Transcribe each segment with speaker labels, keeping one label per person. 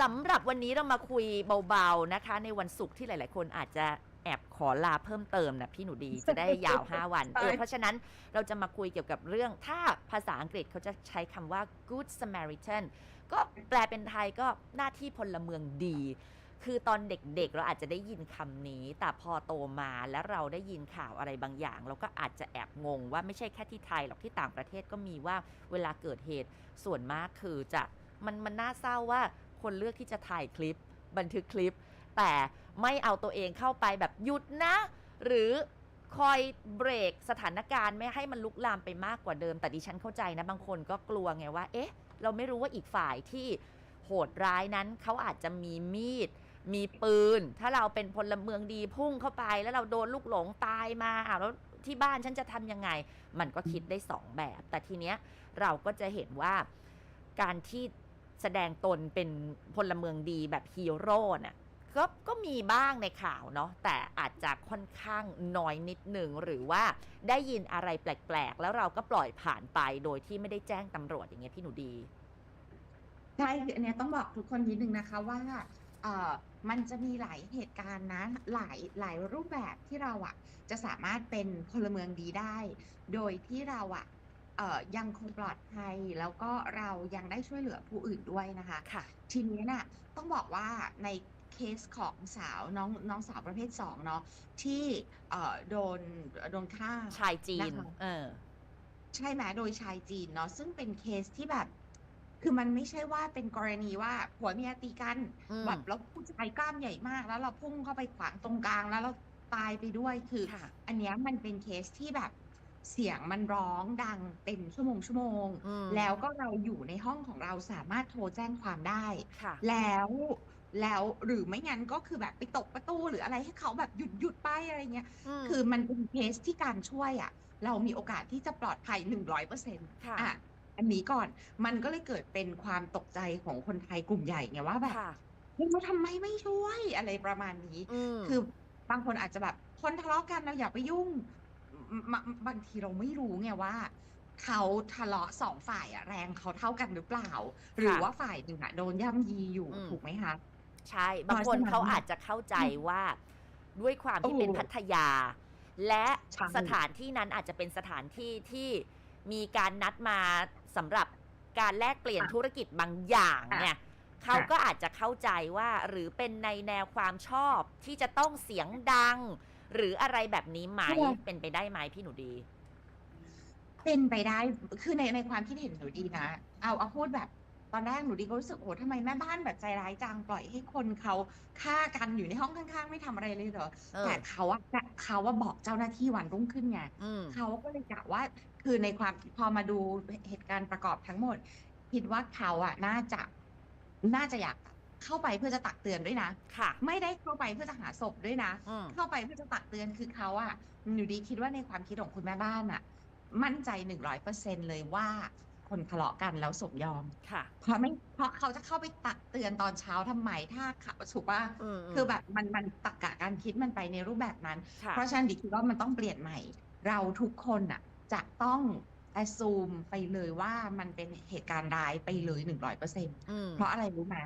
Speaker 1: สำหรับวันนี้เรามาคุยเบาๆนะคะ ในวันศุกร์ที่หลาย ๆ คนอาจจะแอบขอลาเพิ่มเติมนะพี่หนูดีจะได้ยาว 5 วันเออเพราะฉะนั้นเราจะมาคุยเกี่ยวกับเรื่อง ถ้าภาษาอังกฤษเขาจะใช้คำว่า good Samaritan ก็แปลเป็นไทยก็หน้าที่พลเมืองดี คือตอนเด็กๆ เราอาจจะได้ยินคำนี้ แต่พอโตมาแล้วเราได้ยินข่าวอะไรบางอย่าง เราก็อาจจะแอบงงว่าไม่ใช่แค่ที่ไทยหรอกที่ต่างประเทศก็มีว่าเวลาเกิดเหตุส่วนมากคือจะมันมันน่าเศร้าว่า คนเลือกที่จะถ่ายคลิป บันทึกคลิป แต่ไม่เอาตัวเองเข้าไปแบบหยุดนะ หรือคอยเบรกสถานการณ์ไม่ให้มันลุกลามไปมากกว่าเดิม แต่ดิฉันเข้าใจนะ บางคนก็กลัวไงว่า เอ๊ะ เราไม่รู้ว่าอีกฝ่ายที่โหดร้ายนั้นเขาอาจจะมีมีด มีปืน ถ้าเราเป็นพลเมืองดีพุ่งเข้าไป แล้วเราโดนลูกหลงตายมาอ้าวแล้วที่บ้านฉันจะทำยังไง มันก็คิดได้สองแบบ แต่ทีเนี้ยเราก็จะเห็นว่าการที่ แสดงตนเป็นพลเมืองดีแบบฮีโร่น่ะก็ก็มีบ้างในข่าวเนาะแต่อาจจะค่อนข้างน้อยนิดหนึ่งหรือว่าได้ยินอะไรแปลกๆ แล้วเราก็ปล่อยผ่านไปโดยที่ไม่ได้แจ้งตำรวจอย่างเงี้ยพี่หนูดี
Speaker 2: ใช่คืออันเนี้ยต้องบอกทุกคนนิดนึงนะคะว่าเอ่อมันจะมีหลายเหตุการณ์นะหลายหลายรูปแบบที่เราอะจะสามารถเป็นพลเมืองดีได้ โดยที่เราอะเอ่อ ยังคงปลอดภัย แล้วก็เรายังได้ช่วยเหลือผู้อื่นด้วยนะคะ
Speaker 1: ค่ะ
Speaker 2: ทีนี้น่ะต้องบอกว่าในเคสของสาวน้องน้องสาวประเภทสองเนาะที่เอ่อโดนโดนฆ่า
Speaker 1: ชายจีน
Speaker 2: นะคะ
Speaker 1: เออ
Speaker 2: ใช่ไหมโดยชายจีนเนาะซึ่งเป็นเคสที่แบบ คือมันไม่ใช่ว่าเป็นกรณีว่าผัวเมียตีกัน
Speaker 1: อืม
Speaker 2: แบบแล้วผู้ชายกล้ามใหญ่มาก แล้วเราพุ่งเข้าไปขวางตรงกลางแล้วเราตายไปด้วยคือ
Speaker 1: ค่ะ
Speaker 2: อันเนี้ยมันเป็นเคสที่แบบ เสียงมันร้องดังเป็นชั่วโมงชั่วโมง
Speaker 1: อืม
Speaker 2: แล้วก็เราอยู่ในห้องของเราสามารถโทรแจ้งความได้
Speaker 1: ค่ะ
Speaker 2: แล้วแล้วหรือไม่งั้นก็คือแบบไปตกประตูหรืออะไรให้เขาแบบหยุดหยุดไปอะไรเงี้ย
Speaker 1: ม
Speaker 2: คือมันเป็นเคสที่การช่วยอะ เรามีโอกาสที่จะปลอดภัยหนึ่งร้อยเปอร์เซ็นต์
Speaker 1: ค่ะ
Speaker 2: อะอันนี้ก่อนมันก็เลยเกิดเป็นความตกใจของคนไทยกลุ่มใหญ่ไงว่าแบบ
Speaker 1: ค่ะ
Speaker 2: เฮ้ยเราทำไมไม่ช่วยอะไรประมาณนี้
Speaker 1: อืม
Speaker 2: คือบางคนอาจจะแบบคนทะเลาะกันเราอย่าไปยุ่งม บางบางทีเราไม่รู้ไงว่าเขาทะเลาะสองฝ่ายอะแรงเขาเท่ากันหรือเปล่า หรือว่าฝ่ายหนึ่งอะโดนย่ำยีอยู่
Speaker 1: อืม
Speaker 2: ถูกไหมคะ
Speaker 1: ใช่ บางคน
Speaker 2: เพราะฉะนั้น
Speaker 1: เขาอาจจะเข้าใจว่าด้วยความที่
Speaker 2: โอ้
Speaker 1: เป็นพัทยา และ
Speaker 2: ใช่
Speaker 1: สถานที่นั้นอาจจะเป็นสถานที่ที่มีการนัดมาสำหรับการแลกเปลี่ยนธุรกิจบางอย่างเนี่ยเขาก็อาจจะเข้าใจว่าหรือเป็นในแนวความชอบที่จะต้องเสียงดัง หรืออะไรแบบนี้ไหม
Speaker 2: ใช่
Speaker 1: เป็นไปได้ไหมพี่หนูดี
Speaker 2: เป็นไปได้คือในในความคิดเห็นหนูดีนะเอาเอาพูดแบบตอนแรกหนูดีก็รู้สึกโอ้ทำไมแม่บ้านแบบใจร้ายจังปล่อยให้คนเขาฆ่ากันอยู่ในห้องข้างๆ ไม่ทำอะไรเลยเหรอ
Speaker 1: เออ
Speaker 2: แต่เขาอะเขาว่าบอกเจ้าหน้าที่วันรุ่งขึ้นไง
Speaker 1: อืม
Speaker 2: เขาก็เลยกะว่า คือในความพอมาดูเหตุการณ์ประกอบทั้งหมด คิดว่าเขาอะน่าจะน่าจะอยาก เข้าไปเพื่อจะตักเตือนด้วยนะ
Speaker 1: ค่ะ
Speaker 2: ไม่ได้เข้าไปเพื่อจะหาศพด้วยนะ
Speaker 1: อืม
Speaker 2: เข้าไปเพื่อจะตักเตือนคือเขาอะหนูดีคิดว่าในความคิดของคุณแม่บ้านอะมั่นใจหนึ่งร้อยเปอร์เซ็นเลยว่าคนทะเลาะกันแล้วสมยอม
Speaker 1: ค่ะ
Speaker 2: เพราะไม่เพราะเขาจะเข้าไปตักเตือนตอนเช้าทำไมถ้าเขาถูกว่า
Speaker 1: อืม
Speaker 2: คือแบบมันมันตักกะการคิดมันไปในรูปแบบนั้น
Speaker 1: ค่ะ
Speaker 2: เพราะฉะนั้นดิคิดว่ามันต้องเปลี่ยนใหม่ เราทุกคนอะจะต้อง assume ไปเลยว่ามันเป็นเหตุการณ์ร้ายไปเลยหนึ่งร้อยเปอร์เซ็น
Speaker 1: อืม
Speaker 2: เพราะอะไรรู้ไหม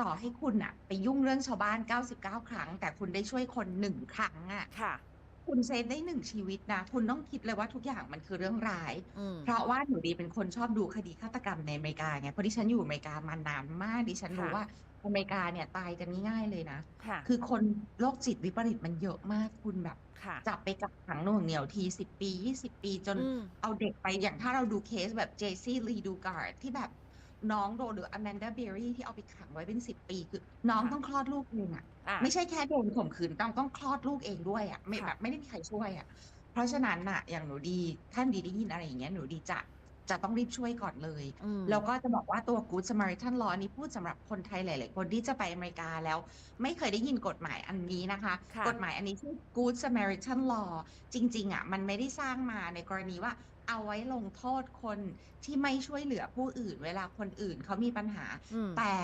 Speaker 2: ต่อให้คุณอะไปยุ่งเรื่องชาวบ้าน 99 ครั้ง แต่คุณได้ช่วยคนหนึ่งครั้งอะ
Speaker 1: ค่ะ
Speaker 2: คุณเซฟได้หนึ่งชีวิตนะ คุณต้องคิดเลยว่าทุกอย่างมันคือเรื่องร้าย
Speaker 1: อืม
Speaker 2: เพราะว่าหนูดีเป็นคนชอบดูคดีฆาตกรรมในอเมริกาไงเพราะดิฉันอยู่อเมริกามานานมากดิฉันรู้
Speaker 1: ค่ะ
Speaker 2: ว่าอเมริกาเนี่ยตายกันง่ายๆเลยนะ
Speaker 1: ค่ะ
Speaker 2: คือคนโรคจิตวิปริตมันเยอะมากคุณแบบ
Speaker 1: ค่ะ
Speaker 2: จับไปกักขังหน่วงเหนียวทีสิบปียี่สิบปีจน
Speaker 1: อืม
Speaker 2: เอาเด็กไปอย่างถ้าเราดูเคสแบบเจซี่ลีดูการ์ดที่แบบ น้องโดนหรืออแมนดาเบอรี่ที่เอาไปขังไว้เป็นสิบปีคือน้อง
Speaker 1: ค่ะ
Speaker 2: ต้องคลอดลูกเองอะ
Speaker 1: อะ
Speaker 2: ไม่ใช่แค่โดนข่มขืนต้องต้องคลอดลูกเองด้วยอะไม่
Speaker 1: ค่ะ
Speaker 2: แบบไม่ได้มีใครช่วยอะเพราะฉะนั้นน่ะอย่างหนูดีท่านดีได้ยินอะไรอย่างเงี้ยหนูดีจะ จะต้องรีบช่วยก่อนเลย
Speaker 1: อืม
Speaker 2: แล้วก็จะบอกว่าตัว Good Samaritan Law นี้พูดสำหรับคนไทยหลาย ๆ คนที่จะไปอเมริกาแล้ว ไม่เคยได้ยินกฎหมายอันนี้นะคะ
Speaker 1: ค่ะ
Speaker 2: กฎหมายอันนี้ชื่อ Good Samaritan Law จริง ๆ อะ มันไม่ได้สร้างมาในกรณีว่าเอาไว้ลงโทษคนที่ไม่ช่วยเหลือผู้อื่น เวลาคนอื่นเขามีปัญหา
Speaker 1: อืม
Speaker 2: แต่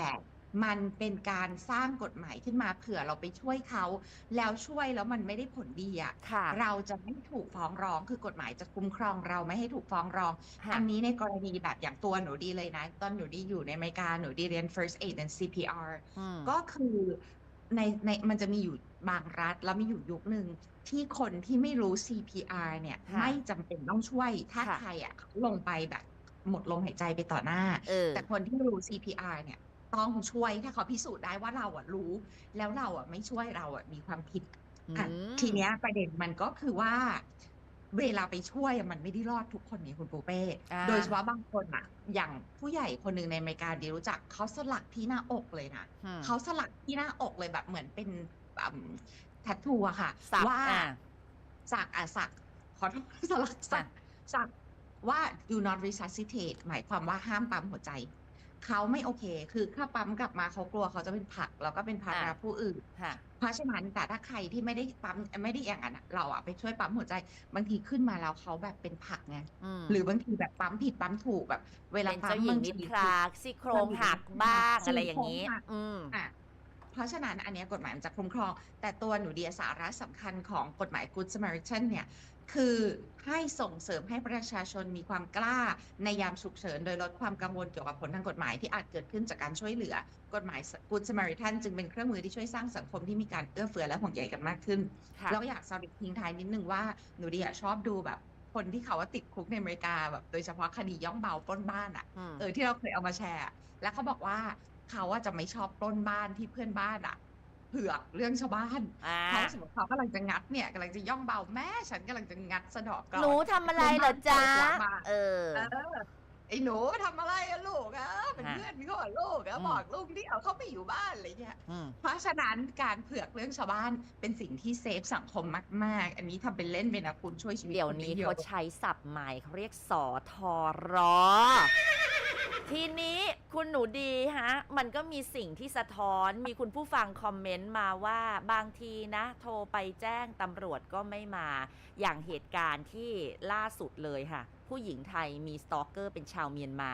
Speaker 2: มันเป็นการสร้างกฎหมายขึ้นมาเผื่อเราไปช่วยเขา แล้วช่วยแล้วมันไม่ได้ผลดีอะ
Speaker 1: ค่ะ
Speaker 2: เราจะไม่ถูกฟ้องร้องคือกฎหมายจะคุ้มครองเราไม่ให้ถูกฟ้องร้อง
Speaker 1: ค่ะ
Speaker 2: อันนี้ในกรณีแบบอย่างตัวหนูดีเลยนะ ตอนหนูดีอยู่ในอเมริกาหนูดีเรียน first aid and CPR
Speaker 1: อืม
Speaker 2: ก็คือในในมันจะมีอยู่บางรัฐแล้วมีอยู่ยุคหนึ่งที่คนที่ไม่รู้ CPR เนี่ย
Speaker 1: ค่ะ
Speaker 2: ไม่จำเป็นต้องช่วยถ้า
Speaker 1: ค่ะ
Speaker 2: ใครอะเขาลงไปแบบหมดลมหายใจไปต่อหน้า
Speaker 1: เออ
Speaker 2: แต่คนที่รู้ CPR เนี่ย ต้องช่วยถ้าเขาพิสูจน์ได้ว่าเราอะรู้ แล้วเราอะไม่ช่วยเราอะมีความผิดอะ
Speaker 1: อืม
Speaker 2: ทีเนี้ยประเด็นมันก็คือว่า เวลาไปช่วยอะมันไม่ได้รอดทุกคนนี่คุณปูเป้
Speaker 1: อ่า
Speaker 2: โดยเฉพาะบางคนอะ อย่างผู้ใหญ่คนหนึ่งในอเมริกาดีรู้จักเขาสลักที่หน้าอกเลยนะ
Speaker 1: อืม
Speaker 2: เขาสลักที่หน้าอกเลยแบบเหมือนเป็นแทททูอะค่ะ
Speaker 1: สัก
Speaker 2: ว่า
Speaker 1: อะ
Speaker 2: สักอะสักขอโทษสลักสักสักว่า do not resuscitate หมายความว่าห้ามปั๊มหัวใจ เขาไม่โอเค คือถ้าปั๊มกลับมาเขากลัวเขาจะเป็นผลักแล้วก็เป็นภาระ
Speaker 1: อะ
Speaker 2: ผู้อื่น
Speaker 1: ค่ะ
Speaker 2: เพราะฉะนั้นแต่ถ้าใครที่ไม่ได้ปั๊มไม่ได้อย่างนั้นอะเราอะไปช่วยปั๊มหัวใจบางทีขึ้นมาแล้วเขาแบบเป็นผักไง
Speaker 1: ม
Speaker 2: หรือบางทีแบบปั๊มผิดปั๊มถูกแบบ เวลา
Speaker 1: เป็น
Speaker 2: ปั๊
Speaker 1: เจ้ามหญิง
Speaker 2: บาง
Speaker 1: นิ
Speaker 2: ที
Speaker 1: ทราซี่โครงหักบ้างอะไรอย่างนี้
Speaker 2: ซี่โครงหัก
Speaker 1: อืม
Speaker 2: อะเพราะฉะนั้นอันเนี้ยกฎหมายมันจะคุ้มครอง แต่ตัวหนูเดียสาระสำคัญของกฎหมาย Good Samaritan เนี่ย คือให้ส่งเสริมให้ประชาชนมีความกล้าในยามฉุกเฉิน โดยลดความกังวลเกี่ยวกับผลทางกฎหมายที่อาจเกิดขึ้นจากการช่วยเหลือ กฎหมาย Good Samaritan จึงเป็นเครื่องมือที่ช่วยสร้างสังคมที่มีการเอื้อเฟื้อและห่วงใยกันมากขึ้น
Speaker 1: ค่ะ
Speaker 2: แล้วอยากสรุปทิ้งท้ายนิดนึงว่าหนูดีอะชอบดูแบบคนที่เขาว่าติดคุกในอเมริกาแบบ โดยเฉพาะคดีย่องเบาปล้นบ้านอะ
Speaker 1: อืม
Speaker 2: เออที่เราเคยเอามาแชร์อะแล้วเขาบอกว่าเขาว่าจะไม่ชอบปล้นบ้านที่เพื่อนบ้านอะ เผือกเรื่องชาวบ้าน
Speaker 1: อ่า
Speaker 2: เขาสมมติเขากำลังจะงัดเนี่ยกำลังจะย่องเบาแม่ฉันกำลังจะงัดสะเดอกกรอน
Speaker 1: หนูทำอะไรเหรอจ๊ะ
Speaker 2: เพื่อนบ้านเปิดหัวมา
Speaker 1: เออ
Speaker 2: เออไอ้หนูทำอะไรอะลูกอะเป็น
Speaker 1: ฮะ
Speaker 2: เพื่อนเขาอะลูกอะ
Speaker 1: อืม
Speaker 2: บอกลูกที่เอาเขาไปอยู่บ้านอะไรเงี้ย
Speaker 1: อืม
Speaker 2: เพราะฉะนั้นการเผือกเรื่องชาวบ้านเป็นสิ่งที่เซฟสังคมมาก ๆ อันนี้ทำเป็นเล่นไปนะคุณช่วยชีวิต
Speaker 1: เดี๋ยว
Speaker 2: คไนี้อะ
Speaker 1: เขาใช้ศัพท์ใหม่เขาเรียกสอทอรอ ทีนี้คุณหนูดีฮะ มันก็มีสิ่งที่สะท้อนมีคุณผู้ฟังคอมเมนต์มาว่าบางทีนะ โทรไปแจ้งตำรวจก็ไม่มาอย่างเหตุการณ์ที่ล่าสุดเลยค่ะ ผู้หญิงไทยมีสตอกเกอร์เป็นชาวเมียนมา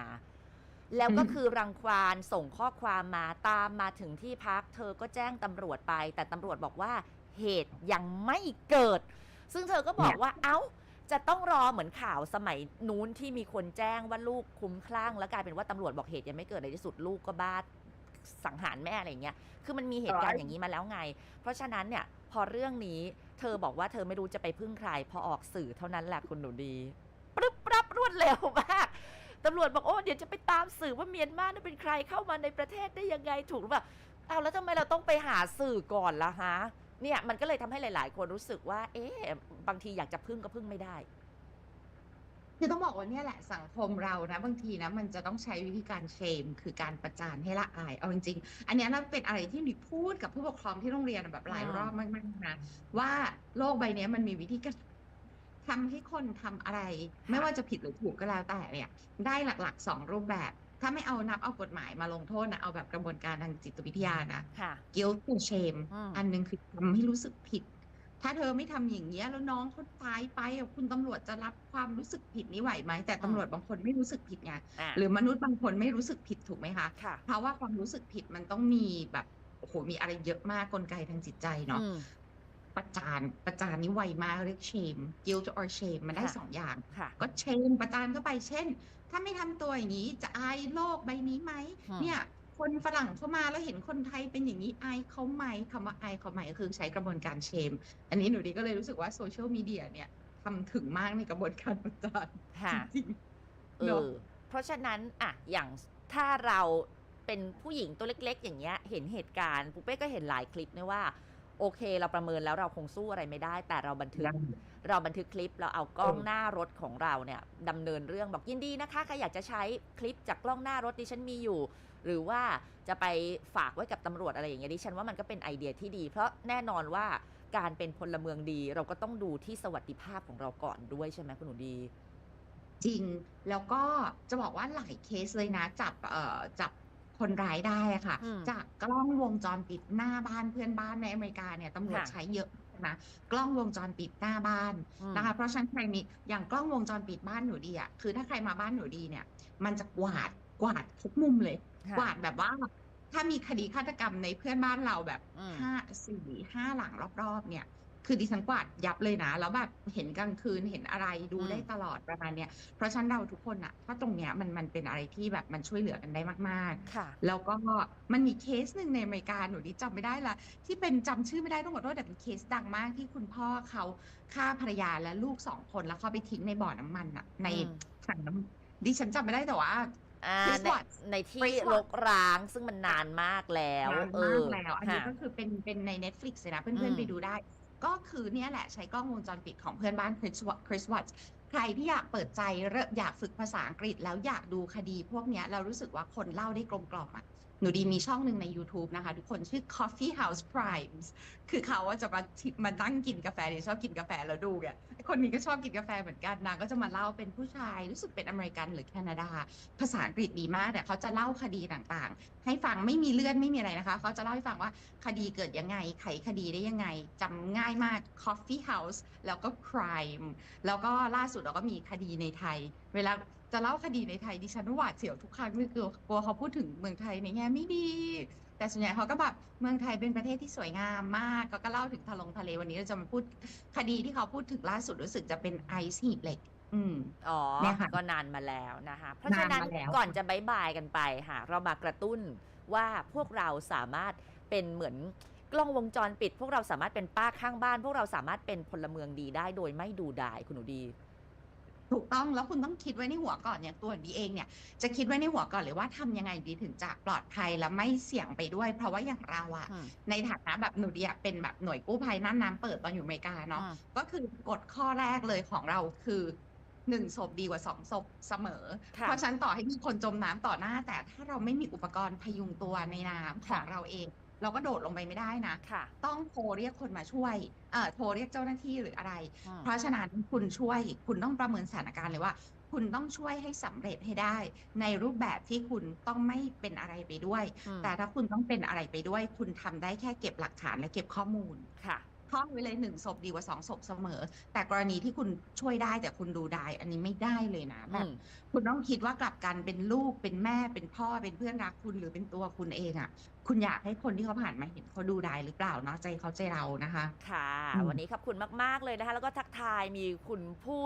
Speaker 1: แล้วก็คือรังควานส่งข้อความมาตามมาถึงที่พัก เธอก็แจ้งตำรวจไป แต่ตำรวจบอกว่าเหตุยังไม่เกิด ซึ่งเธอก็บอกว่าเอ้า จะต้องรอเหมือนข่าวสมัยนู้นที่มีคนแจ้งว่าลูกคุ้มคลั่งแล้วกลายเป็นว่าตำรวจบอกเหตุยังไม่เกิดในที่สุดลูกก็บ้าสังหารแม่อะไรอย่างเงี้ย คือมันมีเหตุการณ์อย่างนี้มาแล้วไง เพราะฉะนั้นเนี่ยพอเรื่องนี้เธอบอกว่าเธอไม่รู้จะไปพึ่งใคร พอออกสื่อเท่านั้นแหละคุณหนูดีปรึบปรับรวดเร็วมากตำรวจบอกโอ้เดี๋ยวจะไปตามสื่อว่าเมียนมาเนี่ยเป็นใครเข้ามาในประเทศได้ยังไงถูกหรือเปล่าเอาแล้วทำไมเราต้องไปหาสื่อก่อนล่ะฮะ เนี่ยมันก็เลยทำให้หลาย ๆ คนรู้สึกว่า เอ๊ะบางทีอยากจะพึ่งก็พึ่งไม่ได้
Speaker 2: คือต้องบอกว่าเนี่ยแหละสังคมเรานะบางทีนะมันจะต้องใช้วิธีการเชม คือการประจานให้ละอายเอาจริงๆอันเนี้ยน่าเป็นอะไรที่หนิพูดกับผู้ปกครองที่โรงเรียนแบบหลาย
Speaker 1: อืม
Speaker 2: รอบมากๆนะว่าโลกใบเนี้ยมันมีวิธีการทำให้คนทำอะไร ไม่ว่าจะผิดหรือถูกก็แล้วแต่เนี่ย ได้หลักๆสองรูปแบบ ถ้าไม่เอานับเอากฎหมายมาลงโทษนะ เอาแบบกระบวนการทางจิตวิทยานะ
Speaker 1: ค่ะ
Speaker 2: guilt to shame
Speaker 1: อืม
Speaker 2: อันหนึงคือทำให้รู้สึกผิด ถ้าเธอไม่ทำอย่างเงี้ยแล้วน้องเขาตายไปอะคุณตำรวจจะรับความรู้สึกผิดนี้ไหวไหม แต่ตำรวจบางคนไม่รู้สึกผิดไง
Speaker 1: อะ
Speaker 2: หรือมนุษย์บางคนไม่รู้สึกผิดถูกไหมคะ
Speaker 1: ค่ะ
Speaker 2: เพราะว่าความรู้สึกผิดมันต้องมีแบบโอ้โหมีอะไรเยอะมากกลไกทางจิตใจเนาะ
Speaker 1: อืม
Speaker 2: ประจานประจานนี่ไวมากเรียก shame guilt or shame มันได้
Speaker 1: ค่ะ
Speaker 2: สองอย่าง
Speaker 1: ค่ะ
Speaker 2: ก็เชนประจานเข้าไปเช่น ถ้าไม่ทำตัวอย่างนี้จะอายโลกใบนี้ไหม
Speaker 1: อืม
Speaker 2: เนี่ยคนฝรั่งเข้ามาแล้วเห็นคนไทยเป็นอย่างนี้อายเขาไหมคำว่าอายเขาไหมก็คือใช้กระบวนการเชม อันนี้หนูดีก็เลยรู้สึกว่าโซเชียลมีเดียเนี่ยทำถึงมากในกระบวนการประจาน
Speaker 1: ค่ะ
Speaker 2: จริง
Speaker 1: เอ
Speaker 2: เนอะ
Speaker 1: อเพราะฉะนั้นอะอย่างถ้าเราเป็นผู้หญิงตัวเล็ก ๆ อย่างเงี้ย เห็นเหตุการณ์ปุ๊เป้ก็เห็นหลายคลิปนะว่า โอเค เราประเมินแล้วเราคงสู้อะไรไม่ได้ แต่เราบันทึก เราบันทึกคลิปเราเอากล้อง
Speaker 2: เออ
Speaker 1: หน้ารถของเราเนี่ยดำเนินเรื่องบอกยินดีนะคะใครอยากจะใช้คลิปจากกล้องหน้ารถดิฉันมีอยู่ หรือว่าจะไปฝากไว้กับตำรวจอะไรอย่างเงี้ยดิฉันว่ามันก็เป็นไอเดียที่ดี เพราะแน่นอนว่าการเป็นพลเมืองดี เราก็ต้องดูที่สวัสดิภาพของเราก่อนด้วยใช่ไหมคุณหนูดี
Speaker 2: จริง แล้วก็จะบอกว่าหลายเคสเลยนะ จับเอ่อจับ คนร้ายได้อะค่ะ
Speaker 1: อืม
Speaker 2: จากกล้องวงจรปิดหน้าบ้านเพื่อนบ้านในอเมริกาเนี่ยตำรวจ
Speaker 1: ค่ะ
Speaker 2: ใช้เยอะนะกล้องวงจรปิดหน้าบ้าน
Speaker 1: อืม
Speaker 2: นะคะ เพราะฉะนั้นใครมีอย่างกล้องวงจรปิดบ้านหนูดีอะคือถ้าใครมาบ้านหนูดีเนี่ย มันจะกวาดกวาดทุกมุมเลย
Speaker 1: ค่ะ
Speaker 2: กวาดแบบว่า ถ้ามีคดีฆาตกรรมในเพื่อนบ้านเราแบบ
Speaker 1: อืม
Speaker 2: ห้าสี่ห้าหลังรอบๆเนี่ย คือดิฉันกวาดยับเลยนะ แล้วแบบเห็นกลางคืนเห็นอะไรดู
Speaker 1: อืม
Speaker 2: ได้ตลอดประมาณเนี้ยเพราะฉะนั้นเราทุกคนอะถ้าตรงเนี้ยมันมันเป็นอะไรที่แบบมันช่วยเหลือกันได้มาก
Speaker 1: ค่ะ
Speaker 2: ๆแล้วก็มันมีเคสหนึ่งในอเมริกาหนูดิจำไม่ได้ละที่เป็นจำชื่อไม่ได้ต้องขอโทษแต่เป็นเคสดังมากที่คุณพ่อเขาฆ่าภรรยาและลูกสองคนแล้วเขาไปทิ้งในบ่อน้ำมันอะใน
Speaker 1: อืม
Speaker 2: ถังน้ำดิฉันจำไม่ได้แต่ว่า
Speaker 1: อ่า
Speaker 2: Chris
Speaker 1: ใน
Speaker 2: Watts
Speaker 1: ในที่
Speaker 2: Chris
Speaker 1: ร
Speaker 2: Watts
Speaker 1: กร้างซึ่งมันนานมากแล้ว
Speaker 2: นาน
Speaker 1: เอ
Speaker 2: มา
Speaker 1: อก
Speaker 2: แล้ว อันนี้
Speaker 1: ค่ะ
Speaker 2: ก็คือเป็นเป็นใน Netflix เลยนะ เพื่
Speaker 1: อื
Speaker 2: อน
Speaker 1: ม
Speaker 2: ๆไปดูได้ ก็คือเนี่ยแหละใช้กล้องวงจรปิดของเพื่อนบ้านคริสวัตใครที่อยากเปิดใจเริ่มอยากฝึกภาษาอังกฤษ แล้วอยากดูคดีพวกนี้เรารู้สึกว่าคนเล่าได้กลมกล่อมอะหนูดีมีช่องหนึ่งใน YouTube นะคะ ทุกคนชื่อ Coffee House Primes คือเขาว่าจะมาทิมานั่งกินกาแฟเนี่ยชอบกินกาแฟแล้วดูไงคนนี้ก็ชอบกินกาแฟเหมือนกันนางก็จะมาเล่าเป็นผู้ชายรู้สึกเป็นอเมริกันหรือแคนาดา ภาษาอังกฤษดีมากแต่เขาจะเล่าคดีต่างๆ ให้ฟังไม่มีเลื่อนไม่มีอะไรนะคะเขาจะเล่าให้ฟังว่าคดีเกิดยังไง ไขคดีได้ยังไงจำง่ายมาก Coffee House แล้วก็ Crime แล้วก็ล่าสุดเราก็มีคดีในไทย เวลาจะเล่าคดีในไทยดิฉันหวาดเสียวทุกครั้งคือกลัวเขาพูดถึงเมืองไทยในแง่ไม่ดี แต่ส่วนใหญ่เขาก็แบบเมืองไทยเป็นประเทศที่สวยงามมากก็ก็เล่าถึงทะลงทะเลวันนี้เราจะมาพูดคดีที่เขาพูดถึงล่าสุดรู้สึกจะเป็นไอซ์หีบเหล็ก อืม
Speaker 1: อ๋อ
Speaker 2: เนี่ยค่ะ
Speaker 1: ก็นานมาแล้วนะคะ เพราะฉะนั้น
Speaker 2: นานมาแล้ว
Speaker 1: ก่อนจะบายบายกันไปค่ะ เรามากระตุ้นว่าพวกเราสามารถเป็นเหมือนกล้องวงจรปิด พวกเราสามารถเป็นป้าข้างบ้าน พวกเราสามารถเป็นพลเมืองดีได้โดยไม่ดูดายคุณหนูดี
Speaker 2: ถูกต้องแล้วคุณต้องคิดไว้ในหัวก่อนอย่างตัวดีเองเนี่ยจะคิดไว้ในหัวก่อนเลยว่าทำยังไงดีถึงจะปลอดภัยและไม่เสี่ยงไปด้วย เพราะว่าอย่างเราอะ
Speaker 1: อืม
Speaker 2: ในฐานะแบบหนูดีอะเป็นแบบหน่วยกู้ภัยน่านน้ำเปิดตอนอยู่อเมริกาเนาะ
Speaker 1: อืม
Speaker 2: ก็คือกฎข้อแรกเลยของเราคือหนึ่งศพดีกว่าสองศพเสมอ
Speaker 1: ค่ะ
Speaker 2: เพราะฉะนั้นต่อให้มีคนจมน้ำต่อหน้า แต่ถ้าเราไม่มีอุปกรณ์พยุงตัวในน้ำของ
Speaker 1: ค่ะ
Speaker 2: เราเอง เราก็โดดลงไปไม่ได้นะ
Speaker 1: ค่ะ
Speaker 2: ต้องโทรเรียกคนมาช่วยเอ่อโทรเรียกเจ้าหน้าที่หรืออะไร
Speaker 1: อืม
Speaker 2: เพราะฉะนั้นคุณช่วยคุณต้องประเมินสถานการณ์เลยว่า คุณต้องช่วยให้สำเร็จให้ได้ ในรูปแบบที่คุณต้องไม่เป็นอะไรไปด้วย
Speaker 1: อืม
Speaker 2: แต่ถ้าคุณต้องเป็นอะไรไปด้วย คุณทำได้แค่เก็บหลักฐานและเก็บข้อมูล
Speaker 1: ค่ะ
Speaker 2: ท่องไว้เลยหนึ่งศพดีกว่าสองศพเสมอ แต่กรณีที่คุณช่วยได้แต่คุณดูได้ อันนี้ไม่ได้เลยนะแบ
Speaker 1: อื
Speaker 2: บ
Speaker 1: ม
Speaker 2: คุณต้องคิดว่ากลับกันเป็นลูกเป็นแม่เป็นพ่อเป็นเพื่อนรักคุณหรือเป็นตัวคุณเองอะ่ะ คุณอยากให้คนที่เขาผ่านมาเห็นเขาดูได้หรือเปล่าเนาะใจเขาใจเรานะคะ
Speaker 1: ค่ะ
Speaker 2: อืม
Speaker 1: วันนี้ขอบคุณมาก ๆ เลยนะคะ แล้วก็ทักทายมีคุณผู้